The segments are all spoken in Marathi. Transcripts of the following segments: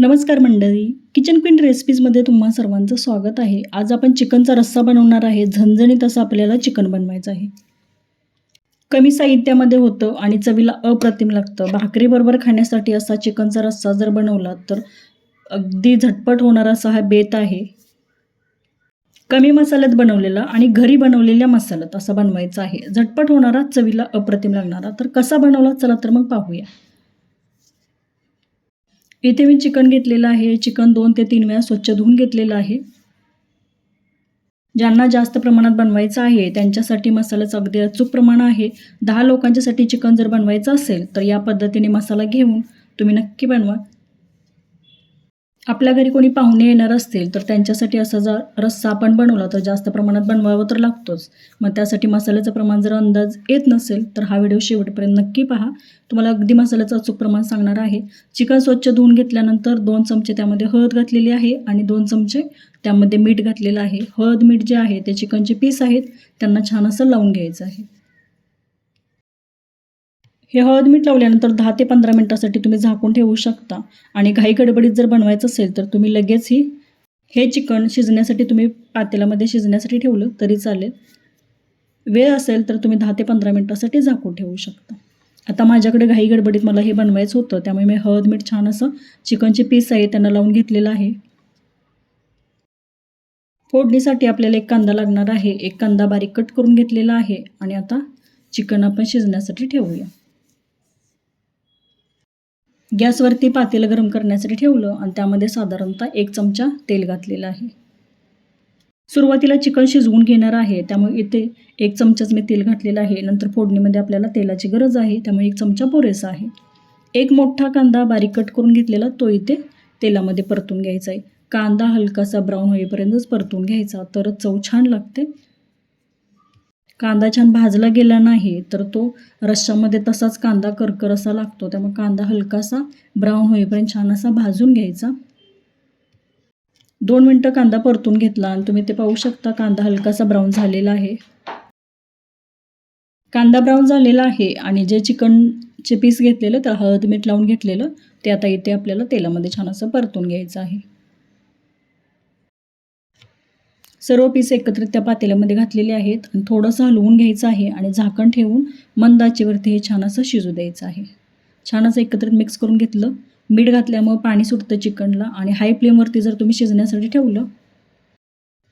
नमस्कार मंडळी. किचन क्वीन रेसिपीजमध्ये तुम्हा सर्वांचं स्वागत आहे. आज आपण चिकनचा रस्सा बनवणार आहे. झणझणीत असं आपल्याला चिकन बनवायचं आहे. कमी साहित्यामध्ये होतं आणि चवीला अप्रतिम लागतं. भाकरीबरोबर खाण्यासाठी असा चिकनचा रस्सा जर बनवला तर अगदी झटपट होणारा असा हा बेत आहे. कमी मसाल्यात बनवलेला आणि घरी बनवलेल्या मसाल्यात असा बनवायचा आहे. झटपट होणारा चवीला अप्रतिम लागणारा. तर कसा बनवला? चला तर मग पाहूया. इथे मी चिकन घेतलेलं आहे. चिकन दोन ते तीन वेळा स्वच्छ धुवून घेतलेलं आहे. ज्यांना जास्त प्रमाणात बनवायचं आहे त्यांच्यासाठी मसाल्याचं अगदी अचूक प्रमाण आहे. दहा लोकांच्यासाठी चिकन जर बनवायचं असेल तर या पद्धतीने मसाला घेऊन तुम्ही नक्की बनवा. आपल्या घरी कोणी पाहुणे येणार असतील तर त्यांच्यासाठी असा जर रस्सा आपण बनवला तर जास्त प्रमाणात बनवावं तर लागतोच. मग त्यासाठी मसाल्याचं प्रमाण जर अंदाज येत नसेल तर हा व्हिडिओ शेवटपर्यंत नक्की पहा. तुम्हाला अगदी मसाल्याचं अचूक प्रमाण सांगणार आहे. चिकन स्वच्छ धुवून घेतल्यानंतर दोन चमचे त्यामध्ये हळद घातलेली आहे आणि दोन चमचे त्यामध्ये मीठ घातलेलं आहे. हळद मीठ जे आहे ते चिकनचे पीस आहेत. त्यांना छान असं लावून घ्यायचं आहे. हे हळद मीठ लावल्यानंतर दहा ते पंधरा मिनटासाठी तुम्ही झाकून ठेवू शकता. आणि घाई गडबडीत जर बनवायचं असेल तर तुम्ही लगेच ही हे चिकन शिजण्यासाठी तुम्ही पातेल्यामध्ये शिजण्यासाठी ठेवलं तरी चालेल. वेळ असेल तर तुम्ही दहा ते पंधरा मिनटासाठी झाकून ठेवू शकता. आता माझ्याकडे घाई गडबडीत मला हे बनवायचं होतं त्यामुळे मी हळद मीठ छान असं चिकनचे पीस आहे त्यांना लावून घेतलेलं आहे. फोडणीसाठी आपल्याला एक कांदा लागणार आहे. एक कांदा बारीक कट करून घेतलेला आहे. आणि आता चिकन आपण शिजण्यासाठी ठेवूया. गॅसवरती पातेलं गरम करण्यासाठी ठेवलं आणि त्यामध्ये साधारणतः एक चमचा तेल घातलेलं आहे. सुरुवातीला चिकन शिजवून घेणार आहे त्यामुळे इथे एक चमचाच मी तेल घातलेलं आहे. नंतर फोडणीमध्ये आपल्याला तेलाची गरज आहे त्यामुळे एक चमचा पुरेसा आहे. एक मोठा कांदा बारीक कट करून घेतलेला तो इथे तेलामध्ये परतून घ्यायचा आहे. कांदा हलकासा ब्राऊन होईपर्यंतच परतून घ्यायचा तरच चव छान लागते. कांदा छान भाजला गेला नाही तर तो रश्श्यामध्ये तसाच कांदा करकर असा लागतो. त्यामुळे कांदा हलकासा ब्राऊन होईपर्यंत छान असा भाजून घ्यायचा. दोन मिनटं कांदा परतून घेतला आणि तुम्ही ते पाहू शकता कांदा हलकासा ब्राऊन झालेला आहे. कांदा ब्राऊन झालेला आहे आणि जे चिकनचे पीस घेतलेलं तर हळद मीठ लावून घेतलेलं ते आता इथे आपल्याला तेलामध्ये छान असं परतून घ्यायचं आहे. सर्व पीस एकत्रित त्या पातेल्यामध्ये घातलेले आहेत आणि थोडंसं हलवून घ्यायचं आहे आणि झाकण ठेवून मंद आचेवरती हे छान असं शिजू द्यायचं आहे. छान असं एकत्रित मिक्स करून घेतलं. मीठ घातल्यामुळं पाणी सुटतं चिकनला आणि हाय फ्लेमवरती जर तुम्ही शिजण्यासाठी ठेवलं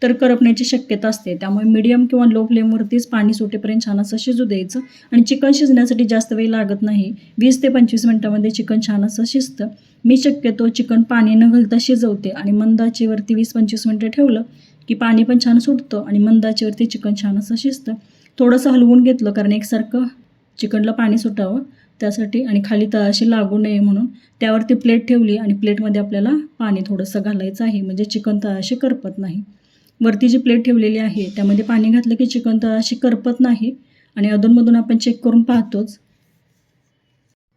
तर करपण्याची शक्यता असते. त्यामुळे मीडियम किंवा लो फ्लेमवरतीच पाणी सुटेपर्यंत छान असं शिजू द्यायचं आणि चिकन शिजण्यासाठी जास्त वेळ लागत नाही. वीस ते पंचवीस मिनटामध्ये चिकन छान असं शिजतं. मी शक्यतो चिकन पाणी न घालता शिजवते आणि मंदाचीवरती वीस पंचवीस मिनटं ठेवलं की पाणी पण छान सुटतं आणि मंदाचीवरती चिकन छान असं शिजतं. थोडंसं हलवून घेतलं कारण एकसारखं चिकनला पाणी सुटावं. त्यासाठी आणि खाली तळाशी लागू नये म्हणून त्यावरती प्लेट ठेवली आणि प्लेटमध्ये आपल्याला पाणी थोडंसं घालायचं आहे. म्हणजे चिकन तळाशी करपत नाही. वरती जी प्लेट ठेवलेली आहे त्यामध्ये पाणी घातलं की चिकन तळाशी करपत नाही. आणि अधूनमधून आपण चेक करून पाहतोच.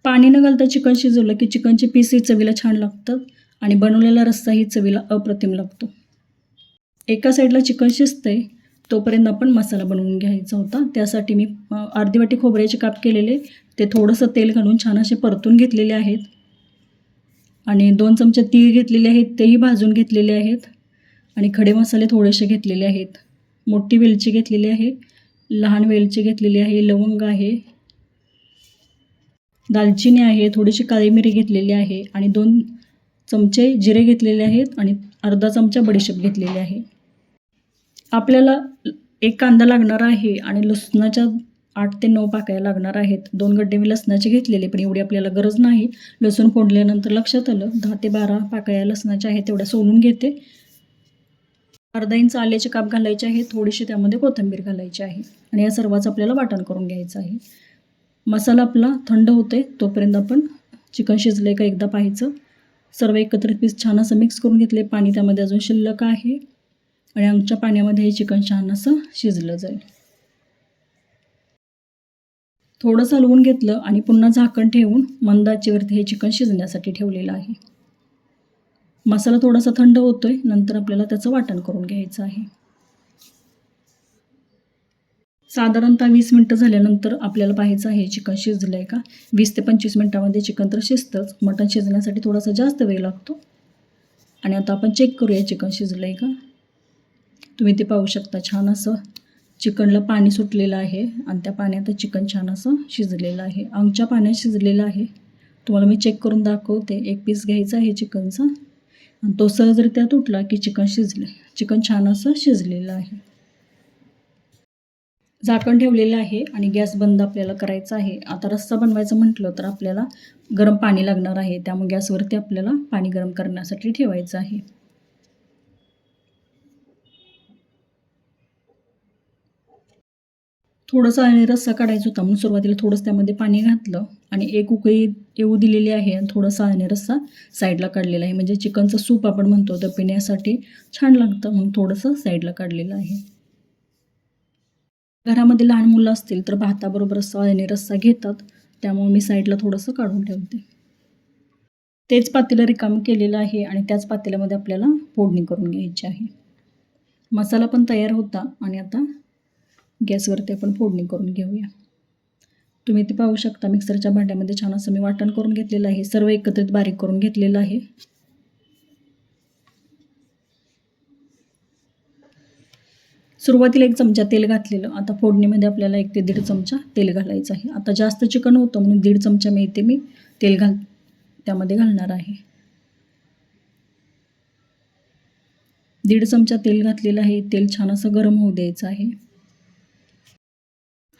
पाणी न घालता चिकन शिजवलं की चिकनचे पीसही चवीला छान लागतात आणि बनवलेला रस्साही चवीला अप्रतिम लागतो. एका साईडला चिकन शिजते तोपर्यंत आपण मसाला बनवून घ्यायचा होता. त्यासाठी मी अर्धी वाटी खोबऱ्याचे काप केलेले ते थोडंसं तेल घालून छान असे परतून घेतलेले आहेत. आणि दोन चमचे तीळ घेतलेले आहेत तेही भाजून घेतलेले आहेत. आणि खडे मसाले थोडेसे घेतलेले आहेत. मोठी वेलची घेतलेली आहे लहान वेलची घेतलेली आहे लवंग आहे. दालचिनी आहे थोडीशी काळी मिरी घेतलेली आहे. आणि दोन चमचे जिरे घेतलेले आहेत आणि अर्धा चमचा बडीशेप घेतलेली आहे. आपल्याला एक कांदा लागणार आहे आणि लसणाच्या आठ ते नऊ पाकळ्या लागणार आहेत. दोन गड्डे मी लसणाचे घेतलेले पण एवढी आपल्याला गरज नाही. लसूण फोडल्यानंतर लक्षात आलं दहा ते बारा पाकळ्या लसणाच्या आहेत तेवढ्या सोलून घेते. अर्धा इंच आल्याचे काप घालायचे आहे थोडीशी त्यामध्ये कोथिंबीर घालायची आहे. आणि या सर्वाचं आपल्याला वाटण करून घ्यायचं आहे. मसाला आपला थंड होते तोपर्यंत आपण चिकन शिजले का एकदा पाहायचं. सर्व एकत्रित पीस छान असं मिक्स करून घेतले. पाणी त्यामध्ये अजून शिल्लक आहे. आणि आमच्या पाण्यामध्ये हे चिकन छान असं शिजलं जाईल. थोडंसं हलवून घेतलं आणि पुन्हा झाकण ठेवून मंदाचीवरती हे चिकन शिजण्यासाठी ठेवलेलं आहे. मसाला थोडासा थंड होतोय नंतर आपल्याला त्याचं वाटण करून घ्यायचं आहे. साधारणतः वीस मिनटं झाल्यानंतर आपल्याला पाहायचं आहे चिकन शिजलं आहे का? वीस ते पंचवीस मिनटामध्ये चिकन तर शिजतंच मटण शिजण्यासाठी थोडासा जास्त वेळ लागतो. आणि आता आपण चेक करूया चिकन शिजलं आहे का? तुम्ही ते पाहू शकता छान असं. चिकनला पाणी सुटलेलं आहे आणि त्या पाण्यात चिकन छान असं शिजलेलं आहे. आमच्या पाण्यात शिजलेलं आहे. तुम्हाला मी चेक करून दाखवते. एक पीस घ्यायचा आहे चिकनचा. आणि तो सहजरित्या तुटला की चिकन शिजले. चिकन छान असं शिजलेलं आहे. झाकण ठेवलेलं आहे आणि गॅस बंद आपल्याला करायचा आहे. आता रस्सा बनवायचं म्हटलं तर आपल्याला गरम पाणी लागणार आहे. त्यामुळे गॅसवरती आपल्याला पाणी गरम करण्यासाठी ठेवायचं आहे. थोडंसं आणि रस्सा काढायचा होता म्हणून सुरुवातीला थोडंसं त्यामध्ये पाणी घातलं आणि एक उकळी येऊ दिलेली आहे आणि थोडासा आणि रस्सा साईडला काढलेला आहे. म्हणजे चिकनचं सूप आपण म्हणतो तर पिण्यासाठी छान लागतं म्हणून थोडंसं साईडला काढलेलं आहे. घरामध्ये लहान मुलं असतील तर भाताबरोबर रस्सा आणि रस्सा घेतात. त्यामुळे मी साईडला थोडंसं काढून ठेवते. तेच पातेलं रिकामं केलेलं आहे आणि त्याच पातेल्यामध्ये आपल्याला फोडणी करून घ्यायची आहे. मसाला पण तयार होता आणि आता गॅसवरती आपण फोडणी करून घेऊया. तुम्ही ते पाहू शकता मिक्सरच्या भांड्यामध्ये छान असं मी वाटण करून घेतलेलं आहे. सर्व एकत्रित बारीक करून घेतलेलं आहे. सुरुवातीला एक चमचा तेल घातलेलं. आता फोडणीमध्ये आपल्याला एक ते दीड चमचा तेल घालायचं आहे. आता जास्त चिकन होतं म्हणून दीड चमचा मी इथे मी तेल घाल त्यामध्ये घालणार आहे. दीड चमचा तेल घातलेलं आहे. तेल छान असं गरम होऊ द्यायचं आहे.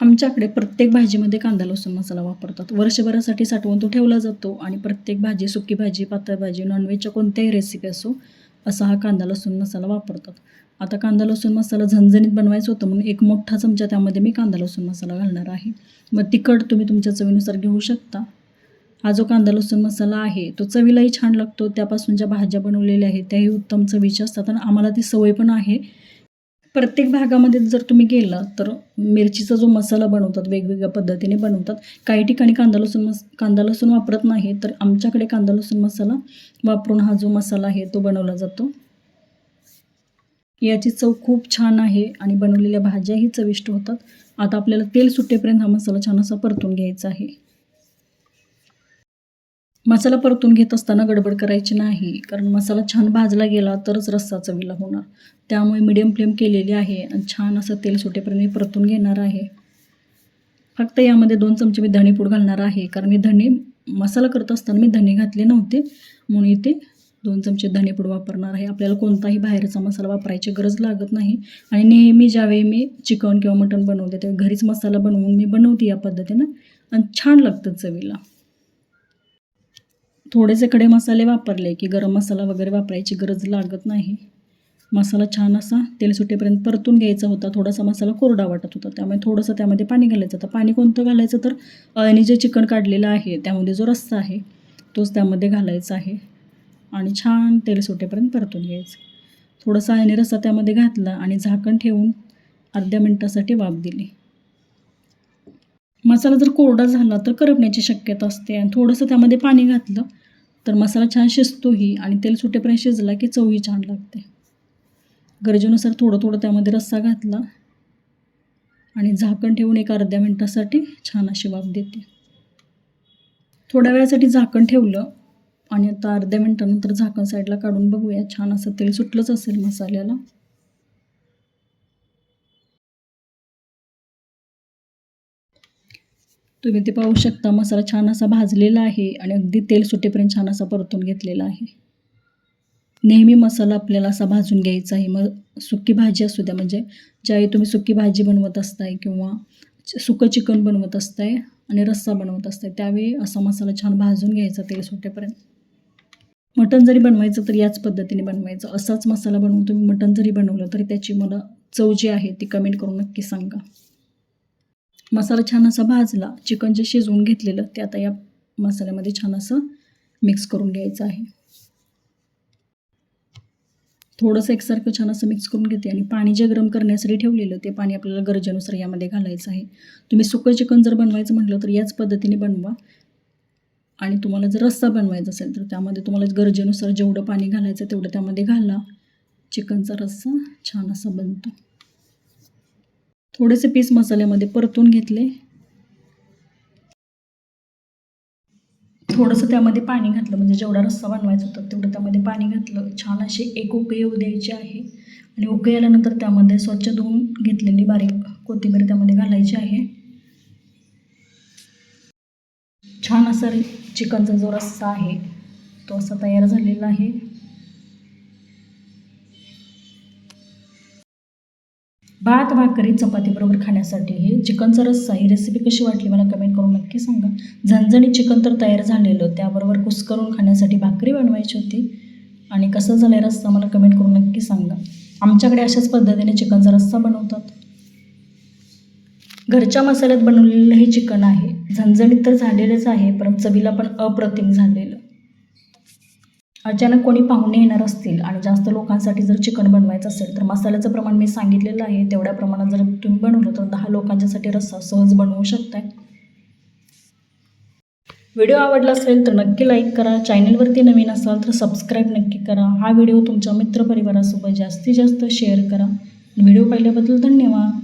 आमच्याकडे प्रत्येक भाजीमध्ये कांदा लसूण मसाला वापरतात. वर्षभरासाठी साठवून तो ठेवला जातो आणि प्रत्येक भाजी सुकी भाजी पातळ भाजी नॉनव्हेजच्या कोणत्याही रेसिपी असो असा हा कांदा लसूण मसाला वापरतात. आता कांदा लसूण मसाला झणझणीत बनवायचं होतं म्हणून एक मोठा चमचा त्यामध्ये मी कांदा लसूण मसाला घालणार आहे. मग तिखट तुम्ही तुमच्या चवीनुसार घेऊ शकता. हा जो कांदा लसूण मसाला आहे तो चवीलाही छान लागतो. त्यापासून ज्या भाज्या बनवलेल्या आहेत त्याही उत्तम चवीच्या असतात. आणि आम्हाला ती सवय पण आहे प्रत्येक भागामध्ये जर तुम्ही गेला तर मिरचीचा जो मसाला बनवतात वेगवेगळ्या पद्धतीने बनवतात काही ठिकाणी कांदा लसूण मस कांदा लसूण वापरत नाही तर आमच्याकडे कांदा लसूण मसाला वापरून हा जो मसाला आहे तो बनवला जातो. याची चव खूप छान आहे आणि बनवलेल्या भाज्याही चविष्ट होतात. आता आपल्याला तेल सुटेपर्यंत हा मसाला छान असा परतून घ्यायचा आहे. मसाला परतून घेत असताना गडबड करायची नाही. कारण मसाला छान भाजला गेला तरच रस्सा चवीला होणार. त्यामुळे मिडियम फ्लेम केलेली आहे आणि छान असं तेल सुटेपर्यंत मी परतून घेणार आहे. फक्त यामध्ये दोन चमचे मी धणेपूड घालणार आहे. कारण मी धणे मसाला करत असताना मी धणे घातले नव्हते. म्हणून इथे दोन चमचे धणेपूड वापरणार आहे. आपल्याला कोणताही बाहेरचा मसाला वापरायची गरज लागत नाही. आणि नेहमी ज्यावेळी मी चिकन किंवा मटण बनवते तेव्हा घरीच मसाला बनवून मी बनवते या पद्धतीनं. आणि छान लागतं चवीला. थोडेसे खडे मसाले वापरले की गरम मसाला वगैरे वापरायची गरज लागत नाही. मसाला छान असा तेल सुटेपर्यंत परतून घ्यायचा होता. थोडासा मसाला कोरडा वाटत होता. त्यामुळे थोडंसं त्यामध्ये पाणी घालायचं. होतं पाणी कोणतं घालायचं तर अळणी जे चिकन काढलेलं आहे त्यामध्ये जो रस्सा आहे तोच त्यामध्ये घालायचा आहे. आणि छान तेल सुटेपर्यंत परतून घ्यायचं. थोडासा अळणी रस्सा त्यामध्ये घातला आणि झाकण ठेवून अर्ध्या मिनटासाठी वाफ दिली. मसाला जर कोरडा झाला तर करपण्याची शक्यता असते. आणि थोडंसं त्यामध्ये पाणी घातलं तर मसाला छान शिजतोही आणि तेल सुटेपर्यंत शिजला की चवही छान लागते. गरजेनुसार थोडं थोडं त्यामध्ये रस्सा घातला आणि झाकण ठेवून एक अर्ध्या मिनटासाठी छान अशी वाफ देते. थोड्या वेळासाठी झाकण ठेवलं आणि आता अर्ध्या मिनटानंतर झाकण साईडला काढून बघूया. छान असं तेल सुटलंच असेल मसाल्याला. तुम्ही ते पाहू शकता मसाला छान असा भाजलेला आहे आणि अगदी तेल सुटेपर्यंत छान असा परतून घेतलेला आहे. नेहमी मसाला आपल्याला असा भाजून घ्यायचा आहे. मग सुकी भाजी असू द्या म्हणजे ज्यावेळी तुम्ही सुकी भाजी बनवत असताय किंवा सुकं चिकन बनवत असताय आणि रस्सा बनवत असताय त्यावेळी असा मसाला छान भाजून घ्यायचा तेल सुटेपर्यंत. मटण जरी बनवायचं तर याच पद्धतीने बनवायचं. असाच मसाला बनवून तुम्ही मटण जरी बनवलं तरी त्याची मला चव जी आहे ती कमेंट करून नक्की सांगा. मसाला छान असा भाजला चिकन जे शिजवून घेतलेलं ते आता या मसाल्यामध्ये छान असं मिक्स करून घ्यायचं आहे. थोडंसं एकसारखं छान असं मिक्स करून घेते आणि पाणी जे गरम करण्यासाठी ठेवलेलं ते पाणी आपल्याला गरजेनुसार यामध्ये घालायचं आहे. तुम्ही सुकं चिकन जर बनवायचं म्हटलं तर याच पद्धतीने बनवा. आणि तुम्हाला जर रस्सा बनवायचा असेल तर त्यामध्ये तुम्हाला गरजेनुसार जेवढं पाणी घालायचं तेवढं त्यामध्ये घाला. चिकनचा रस्सा छान असा बनतो. थोडेसे पीस मसाल्यामध्ये परतून घेतले. थोडंसं त्यामध्ये पाणी घातलं म्हणजे जेवढा रस्सा बनवायचा होता तेवढं त्यामध्ये पाणी घातलं. छान अशी एक उकळी येऊ द्यायची आहे आणि उकळी आल्यानंतर त्यामध्ये स्वच्छ धुवून घेतलेली बारीक कोथिंबीर त्यामध्ये घालायची आहे. छान असा चिकनचा जो रस्सा आहे तो असा तयार झालेला आहे. भात भाकरी चपातीबरोबर खाण्यासाठी हे चिकनचा रस्सा ही रेसिपी कशी वाटली मला कमेंट करून नक्की सांगा. झणझणीत चिकन तर तयार झालेलं त्याबरोबर कुस करून खाण्यासाठी भाकरी बनवायची होती. आणि कसं झालं आहे रस्सा मला कमेंट करून नक्की सांगा. आमच्याकडे अशाच पद्धतीने चिकनचा रस्सा बनवतात. घरच्या मसाल्यात बनवलेलं हे चिकन आहे. झणझणीत तर झालेलंच आहे पण चवीला पण अप्रतिम झालेलं. अचानक कोणी पाहुणे येणार असतील आणि जास्त लोकांसाठी जर चिकन बनवायचं असेल तर मसाल्याचं प्रमाण मी सांगितलेलं आहे. तेवढ्या प्रमाणात जर तुम्ही बनवलं तर दहा लोकांच्यासाठी रस्सा सहज बनवू शकताय. व्हिडिओ आवडला असेल तर नक्की लाईक करा. चॅनलवरती नवीन असाल तर सबस्क्राईब नक्की करा. हा व्हिडिओ तुमच्या मित्रपरिवारासोबत जास्तीत जास्त शेअर करा. व्हिडिओ पाहिल्याबद्दल धन्यवाद.